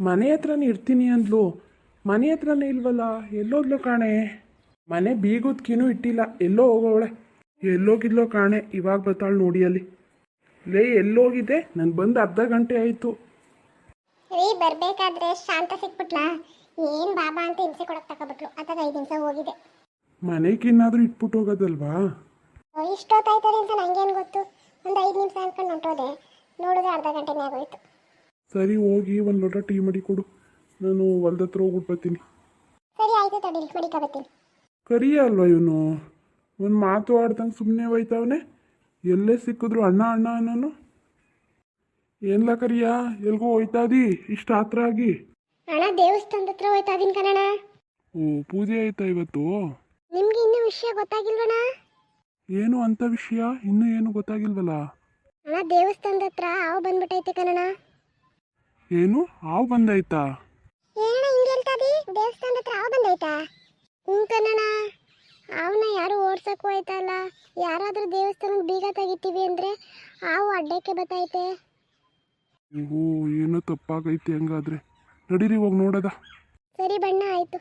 ಮನೆ ಹತ್ರನೇ ಇರ್ತೀನಿ ಅಂದ್ಲು. ಮನೆ ಹತ್ರನೇ ಇಲ್ವಲ್ಲ? ಎಲ್ಲೋದ್ಲು ಕಾಣೆ? ಮನೆ ಬೀಗುದ್ಕಿನೂ ಇಟ್ಟಿಲ್ಲ. ಎಲ್ಲೋ ಹೋಗೋವಳೆ. ಎಲ್ಲೋಗಿದ್ಲೋ ಕಾಣೆ. ಇವಾಗ ಬರ್ತಾಳು ನೋಡಿ ಅಲ್ಲಿ. ಲೇ ಎಲ್ಲೋಗಿದೆ? ನಾನು ಬಂದು ಅರ್ಧ ಗಂಟೆ ಆಯಿತು. ರೀ ಬರಬೇಕಾದ್ರೆ ಶಾಂತ ಸಿಕ್ಬಿಟ್ಲಾ? ಏನ್ ಬಾಬಾ ಅಂತ ಹಿಂಸೆ ಕೊಡಕ್ ತಗೊಬಿಟ್ಲು ಅದಾಗ ಐದು ನಿಮಿಷ ಹೋಗಿದೆ. ಮನೆಗೇನಾದರೂ ಇಟ್ಬಿಟ್ಟು ಹೋಗೋದಲ್ವಾ? ಇಷ್ಟೊತ್ತಾಯ್ತದೆ ಅಂತ ನಂಗೇನು ಗೊತ್ತು? ಒಂದು ಐದು ನಿಮಿಷ ಅನ್ಕೊಂಡು ಹೊಂಟೋದೆ. ನೋಡಿದ್ರೆ ಅರ್ಧ ಗಂಟೆನೇ ಆಗೋಯ್ತು. ಸರಿ ಹೋಗಿ ಒಂದು ಲೋಟ ಟೀ ಮಾಡಿ ಕೊಡು. ನಾನು ಹೊಲ್ದ ಹತ್ರ ಹೋಗ್ಬಿಟ್ಟು ಬರ್ತೀನಿ. ಸರಿ ಆಯ್ತು ತಡೀರಿ ಮಡಿಕ ಬರ್ತೀನಿ. ಕರಿಯ ಅಲ್ವಾ ಇವನು? ಒಂದು ಮಾತು ಆಡ್ದಂಗೆ ಸುಮ್ಮನೆ ಹೋಯ್ತಾವನೆ? ಎಲ್ಲೇ ಸಿಕ್ಕಿದ್ರು ಅಣ್ಣ ಅಣ್ಣ ಅನ್ನೋನು? ಏನ್ಲ ಕರಿಯ ಎಲ್ಗೂ ಹೋಯ್ತಾ ಇದಿ? ಇಷ್ಟು ಹತ್ರ ಆಗಿ. ಅಣ್ಣ ದೇವಸ್ಥಾನದ ಹತ್ರ ಹೋಯ್ತಾ ಇದೀನಿ ಕಣಣ್ಣ. ಓ ಪೂಜೆ ಆಯ್ತಾ ಇವತ್ತು? ನಿಮ್ಗೆ ಇನ್ನೂ ವಿಷಯ ಗೊತ್ತಾಗಿಲ್ವಣ್ಣ? ಏನು ಅಂತ ವಿಷಯ? ಇನ್ನೂ ಏನು ಗೊತ್ತಾಗಿಲ್ವಲ್ಲ? ಅಣ್ಣ ದೇವಸ್ಥಾನದ ಹತ್ರ ಹಾವು ಬಂದ್ಬಿಟ್ಟೈತೆ ಕಣಣ್ಣ. ಏನು? ಹಾವು ಬಂದೈತಾ ಏನಣ್ಣ ಹಿಂಗೆ ಹೇಳ್ತಾ ಇದೀ ದೇವಸ್ಥಾನದ ಹತ್ರ ಹಾವು ಬಂದೈತಾ ಹ್ಞೂ ಕಣಣ್ಣ ಅವನ್ನ ಯಾರು ಓಡ್ಸಕ್ ಹೋಯ್ತಲ್ಲ. ಯಾರಾದ್ರೂ ದೇವಸ್ಥಾನಕ್ಕೆ ಬೀಗ ತೆಗಿತೀವಿ ಅಂದ್ರೆ ಹಾವು ಅಡ್ಡಕ್ಕೆ ಬತ್ತೈತೆ. ಓ ಏನೋ ತಪ್ಪಾಗೈತೆ ಹಂಗಾದ್ರೆ. ನಡೀರಿ ಹೋಗಿ ನೋಡದ? ಸರಿ ಬಣ್ಣ ಆಯ್ತು.